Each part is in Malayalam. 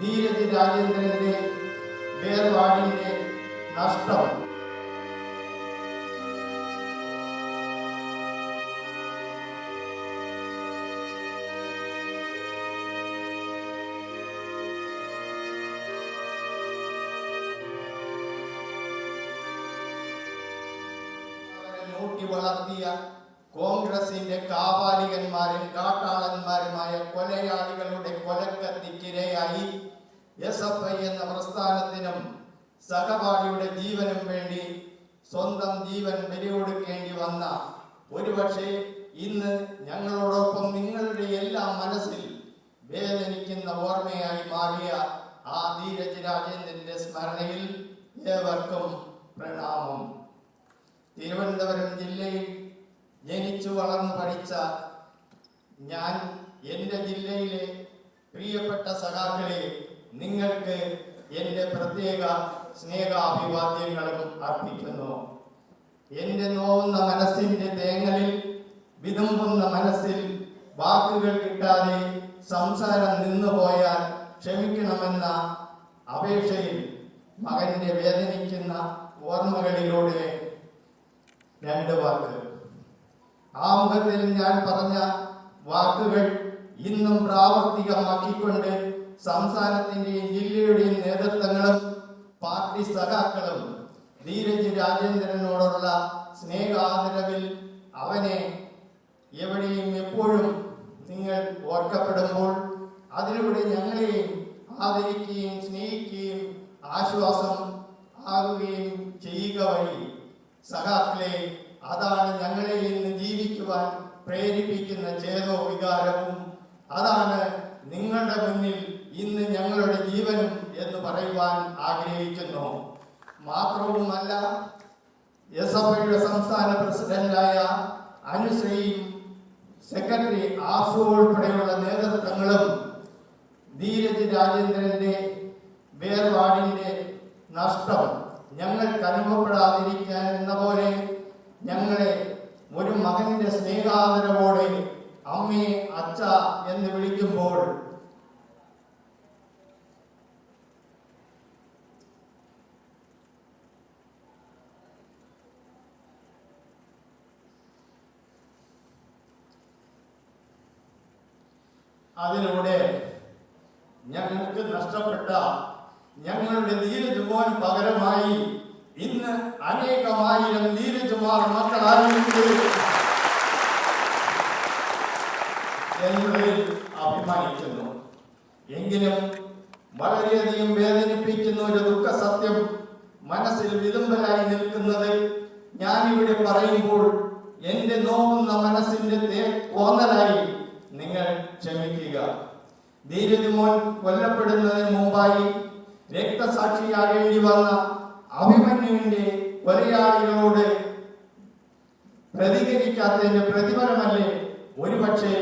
ധീരജ് രാജേന്ദ്രന്റെ വേർപാടിന്റെ നഷ്ടം. വളർത്തിയ കോൺഗ്രസിന്റെ കാവാലികന്മാരും കാട്ടാളന്മാരുമായ കൊലയാളികളുടെ കൊലക്കത്തിക്കിരയായി. എസ് എഫ് ഐ എന്ന പ്രസ്ഥാനത്തിനും സഹപാഠിയുടെ ജീവനും വേണ്ടി സ്വന്തം ജീവൻ ബലികൊടുക്കേണ്ടി വന്ന ഒരുപക്ഷെ ഇന്ന് ഞങ്ങളോടൊപ്പം നിങ്ങളുടെ എല്ലാം മനസ്സിൽ വേദനിക്കുന്ന ഓർമ്മയായി മാറിയ ആ ധീരജ് രാജേന്ദ്രന്റെ സ്മരണയിൽ ഏവർക്കും പ്രണാമം. തിരുവനന്തപുരം ജില്ലയിൽ ജനിച്ചു വളർന്നു പഠിച്ച ഞാൻ എന്റെ ജില്ലയിലെ പ്രിയപ്പെട്ട സഖാക്കളെ നിങ്ങൾക്ക് എന്റെ പ്രത്യേക സ്നേഹാഭിവാദ്യങ്ങളും അർപ്പിക്കുന്നു. എന്റെ നോവുന്ന മനസ്സിന്റെ തേങ്ങലിൽ വിതുമ്പുന്ന മനസ്സിൽ വാക്കുകൾ കിട്ടാതെ സംസാരം നിന്നുപോയാൽ ക്ഷമിക്കണമെന്ന അപേക്ഷയിൽ മകന്റെ വേദനിക്കുന്ന ഓർമ്മകളിലൂടെ രണ്ട് വാക്ക്. മുഖത്തിൽ ഞാൻ പറഞ്ഞ വാക്കുകൾ ഇന്നും പ്രാവർത്തികമാക്കിക്കൊണ്ട് സംസ്ഥാനത്തിന്റെയും ജില്ലയുടെയും നേതൃത്വങ്ങളും പാർട്ടി സഖാക്കളും ധീരജ് രാജേന്ദ്രനോടുള്ള സ്നേഹാദരവിൽ അവനെ എവിടെയും എപ്പോഴും നിങ്ങൾ ഓർക്കപ്പെടുമ്പോൾ അതിലൂടെ ഞങ്ങളെയും ആദരിക്കുകയും സ്നേഹിക്കുകയും ആശ്വാസം ആകുകയും ചെയ്യുക വഴി. സഖാക്കളെ അതാണ് ഞങ്ങളെ ഇന്ന് ജീവിക്കുവാൻ പ്രേരിപ്പിക്കുന്ന ചേതോ വികാരവും. അതാണ് നിങ്ങളുടെ മുന്നിൽ ഇന്ന് ഞങ്ങളുടെ ജീവനും എന്ന് പറയുവാൻ ആഗ്രഹിക്കുന്നു. മാത്രവുമല്ല എസ് എഫ് ഐയുടെ സംസ്ഥാന പ്രസിഡന്റായ അനുശ്രീയും സെക്രട്ടറി ആസു ഉൾപ്പെടെയുള്ള നേതൃത്വങ്ങളും ധീരജ് രാജേന്ദ്രന്റെ വേർപാടിന്റെ നഷ്ടം ഞങ്ങൾക്ക് അനുഭവപ്പെടാതിരിക്കാൻ എന്ന പോലെ ഞങ്ങളെ ഒരു മകന്റെ സ്നേഹാദരവോടെ അമ്മയെ അച്ഛ എന്ന് വിളിക്കുമ്പോൾ അതിലൂടെ ഞങ്ങൾക്ക് നഷ്ടപ്പെട്ട ഞങ്ങളുടെ നീരജുമോന് പകരമായി ഇന്ന് അനേകമായിരം നീരജുമാർ മക്കൾ ആരംഭിച്ചു അഭിമാനിക്കുന്നു. എങ്കിലും വളരെയധികം വേദനിപ്പിക്കുന്ന ഒരു ദുഃഖ സത്യം മനസ്സിൽ വിതുമ്പലായി നിൽക്കുന്നത് ഞാനിവിടെ പറയുമ്പോൾ എന്റെ നോക്കുന്ന മനസ്സിന്റെ തേ- നിങ്ങൾ ക്ഷമിക്കുക. ധീരജുമോൻ കൊല്ലപ്പെടുന്നതിന് മുമ്പായി രക്തസാക്ഷിയാകേണ്ടി വന്ന അഭിമന്യുവിന്റെ കൊലയാളികളോട് പ്രതികരിക്കാത്തതിന്റെ പ്രതിഫലമല്ലേ? ഒരുപക്ഷെ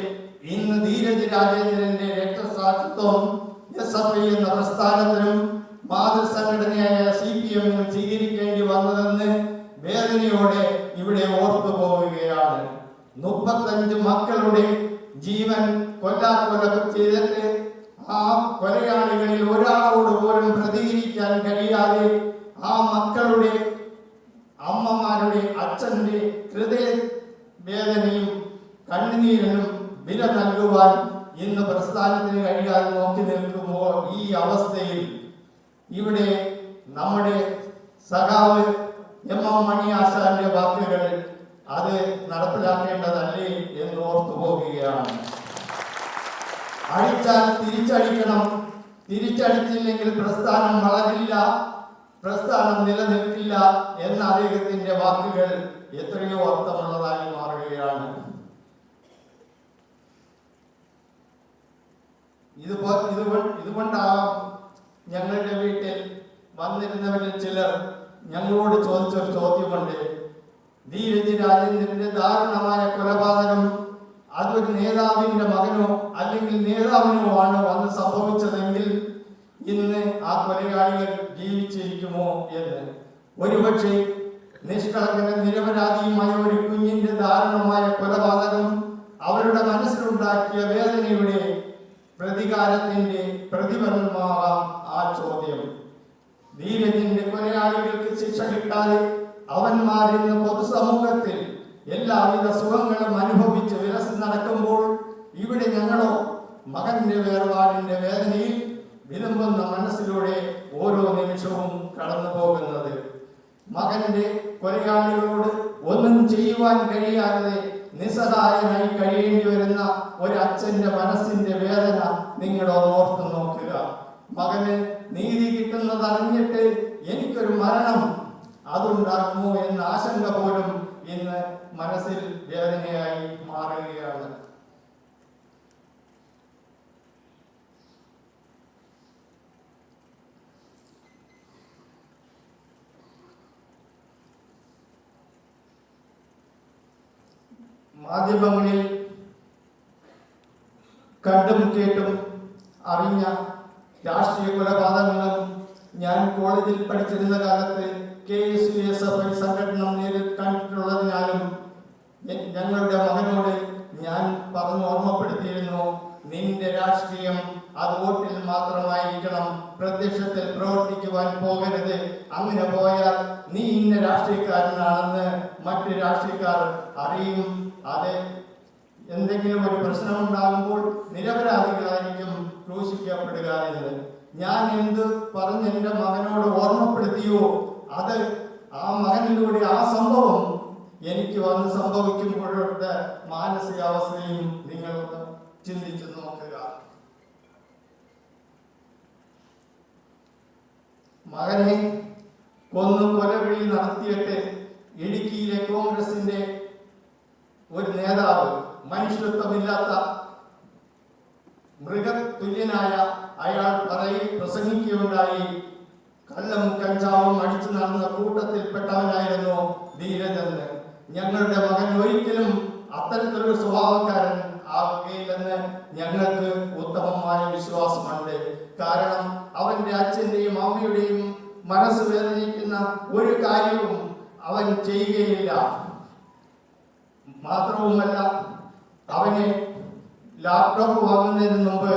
ഇന്ന് ധീരജ് രാജേന്ദ്രന്റെ രക്തസാക്ഷിത്വം എസ് എഫ് ഐ എന്ന പ്രസ്ഥാനത്തിനും മാതൃസംഘടനയായ സി പി എമ്മിനും സ്വീകരിക്കേണ്ടി വന്നതെന്ന് വേദനയോടെ ഇവിടെ ഓർത്തു പോവുകയാണ് മുപ്പത്തഞ്ച് മക്കളുടെ ജീവൻ കൊല്ലാക്കൊല ചെയ്തിട്ട് ആ കൊലയാളികളിൽ ഒരാളോട് പോലും പ്രതികരിക്കാൻ കഴിയാതെ ആ മക്കളുടെ അമ്മമാരുടെ അച്ഛന്റെ ഹൃദയ വേദനയും കണ്ണുനീരിനും വില നൽകുവാൻ ഇന്ന് പ്രസ്ഥാനത്തിന് കഴിയാതെ നോക്കി നിൽക്കുമ്പോൾ ഈ അവസ്ഥയിൽ ഇവിടെ നമ്മുടെ സഖാവ് എം എം മണി ആശാന്റെ വാക്കുകൾ അത് നടപ്പിലാക്കേണ്ടതല്ലേ എന്ന് ഓർത്തു പോകുകയാണ് അടിച്ചാൽ തിരിച്ചടിക്കണം. തിരിച്ചടിച്ചില്ലെങ്കിൽ പ്രസ്ഥാനം വളരില്ല. പ്രസ്ഥാനം നിലനിൽക്കില്ല എന്ന അദ്ദേഹത്തിന്റെ വാക്കുകൾ എത്രയോ അർത്ഥമുള്ളതായി മാറുകയാണ്. ഇതുപോ ഇതുകൊണ്ട് ഇതുകൊണ്ടാവാം ഞങ്ങളുടെ വീട്ടിൽ വന്നിരുന്നവരിൽ ചിലർ ഞങ്ങളോട് ചോദിച്ചൊരു ചോദ്യമുണ്ട്. ധീരജ് രാജേന്ദ്രന്റെ ദാരുണമായ കൊലപാതകം. അതൊരു നേതാവിന്റെ മകനോ അല്ലെങ്കിൽ നേതാവിനോ ആണ് വന്ന് സംഭവിച്ചതെങ്കിൽ ഇന്ന് ആ കൊലയാളികൾ ജീവിച്ചിരിക്കുമോ എന്ന്. ഒരുപക്ഷെ നിഷ്കളങ്കന നിരപരാധിയുമായ ഒരു കുഞ്ഞിന്റെ ദാരുണമായ കൊലപാതകം അവരുടെ മനസ്സിലുണ്ടാക്കിയ വേദനയുടെ പ്രതികാരത്തിന്റെ പ്രതിഫലമാകാം ആ ചോദ്യം. ധീരജിന്റെ കൊലയാളികൾക്ക് ശിക്ഷ കിട്ടാതെ അവന്മാരിന്ന് പൊതുസമൂഹത്തിൽ എല്ലാവിധ സുഖങ്ങളും അനുഭവിച്ച് വിലസ് നടക്കുമ്പോൾ ഇവിടെ ഞങ്ങളോ മകന്റെ വേർപാടിന്റെ വേദനയിൽ വിതുമ്പുന്ന മനസ്സിലൂടെ ഓരോ നിമിഷവും കടന്നു പോകുന്നത്. മകന്റെ കൊലയാളികളോട് ഒന്നും ചെയ്യുവാൻ കഴിയാതെ നിസ്സഹായനായി കഴിയേണ്ടി വരുന്ന ഒരു അച്ഛന്റെ മനസ്സിന്റെ വേദന നിങ്ങൾ ഓർത്ത് നോക്കുക. മകന് നീതി കിട്ടുന്നത് അറിഞ്ഞിട്ട് എനിക്കൊരു മരണം അതുണ്ടാകുമോ എന്ന ആശങ്ക പോലും ഇന്ന് മനസ്സിൽ വേദനയായി മാറുകയാണ്. മാധ്യമങ്ങളിൽ കണ്ടും കേട്ടും അറിഞ്ഞ രാഷ്ട്രീയ കൊലപാതകങ്ങളും ഞാൻ കോളേജിൽ പഠിച്ചിരുന്ന കാലത്ത് K S U S F I സംഘടന നേരിൽ കണ്ടിട്ടുള്ളതിനാലും ഞങ്ങളുടെ മകനോട് ഞാൻ പറഞ്ഞു ഓർമ്മപ്പെടുത്തിയിരുന്നു നിന്റെ രാഷ്ട്രീയം അത് വോട്ടിൽ മാത്രമായിരിക്കണം പ്രത്യക്ഷത്തിൽ പ്രവർത്തിക്കുവാൻ പോകരുത്. അങ്ങനെ പോയാൽ നീ ഇന്ന രാഷ്ട്രീയക്കാരനാണെന്ന് മറ്റ് രാഷ്ട്രീയക്കാർ അറിയും. അത് എന്തെങ്കിലും ഒരു പ്രശ്നമുണ്ടാകുമ്പോൾ നിരപരാധികളായിരിക്കും ക്രൂശിക്കപ്പെടുക എന്ന്. ഞാൻ എന്ത് പറഞ്ഞ് എന്റെ മകനോട് ഓർമ്മപ്പെടുത്തിയോ? അത് ആ മകനിലൂടെ ആ സംഭവം എനിക്ക് വന്ന് സംഭവിക്കുമ്പോഴത്തെ മാനസികാവസ്ഥയും നിങ്ങൾ ഒന്ന് ചിന്തിച്ചു നോക്കുക. മകനെ കൊന്നു കൊലവിളി നടത്തിയിട്ട്. ഇടുക്കിയിലെ കോൺഗ്രസിന്റെ ഒരു നേതാവ് മനുഷ്യത്വമില്ലാത്ത മൃഗതുല്യനായ അയാൾ പറയി പ്രസംഗിക്കുകയുണ്ടായി. കള്ളും കഞ്ചാവും അടിച്ചു നടന്ന കൂട്ടത്തിൽപ്പെട്ടവനായിരുന്നു ധീരജെന്ന് ഞങ്ങളുടെ മകൻ ഒരിക്കലും അത്തരത്തിലൊരു സ്വഭാവക്കാരൻ ആവുകയില്ലെന്ന് ഞങ്ങൾക്ക് ഉത്തമമായ വിശ്വാസമുണ്ട്. കാരണം അവന്റെ അച്ഛന്റെയും അമ്മയുടെയും മനസ്സ് വേദനിക്കുന്ന ഒരു കാര്യവും അവൻ ചെയ്യുകയില്ല. മാത്രവുമല്ല അവന് ലാപ്ടോപ്പ് വാങ്ങുന്നതിന് മുമ്പ്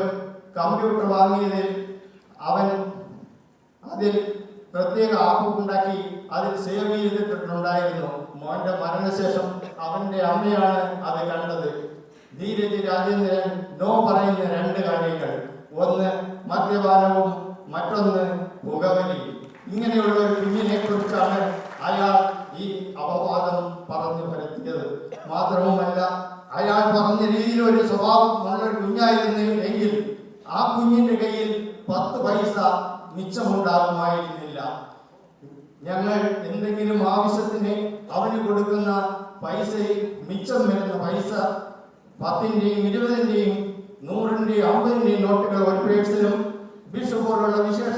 കമ്പ്യൂട്ടർ വാങ്ങിയതിൽ അവൻ അതിൽ പ്രത്യേക ആപ്പ് ഉണ്ടാക്കി അതിൽ സേവ് ചെയ്തിട്ടുണ്ടായിരുന്നു. മോന്റെ മരണശേഷം അവന്റെ അമ്മയാണ് അത് കണ്ടത്. ധീരജ് രാജേന്ദ്രൻ നോ പറയുന്ന രണ്ട് കാര്യങ്ങൾ. ഒന്ന് മദ്യപാനവും മറ്റൊന്ന് പുകവലി ഇങ്ങനെയുള്ള ഒരു കുഞ്ഞിനെ കുറിച്ചാണ് അയാൾ ഈ അപവാദം പറഞ്ഞു പരത്തിയത് മാത്രവുമല്ല അയാൾ പറഞ്ഞ രീതിയിൽ ഒരു സ്വഭാവം നല്ലൊരു കുഞ്ഞായിരുന്നു എങ്കിൽ ആ കുഞ്ഞിന്റെ കയ്യിൽ പത്ത് പൈസ മിച്ചമുണ്ടാകുമായിരുന്നില്ല. ഞങ്ങൾ എന്തെങ്കിലും ആവശ്യത്തിന് അവന് കൊടുക്കുന്ന പൈസയിൽ മിച്ചം വരുന്ന പൈസ പത്തിന്റെയും ഇരുപതിന്റെയും നൂറിന്റെയും അമ്പതിന്റെയും നോട്ടുകൾ ഒരു പേഴ്സിലും ബിഷു പോലുള്ള വിശേഷ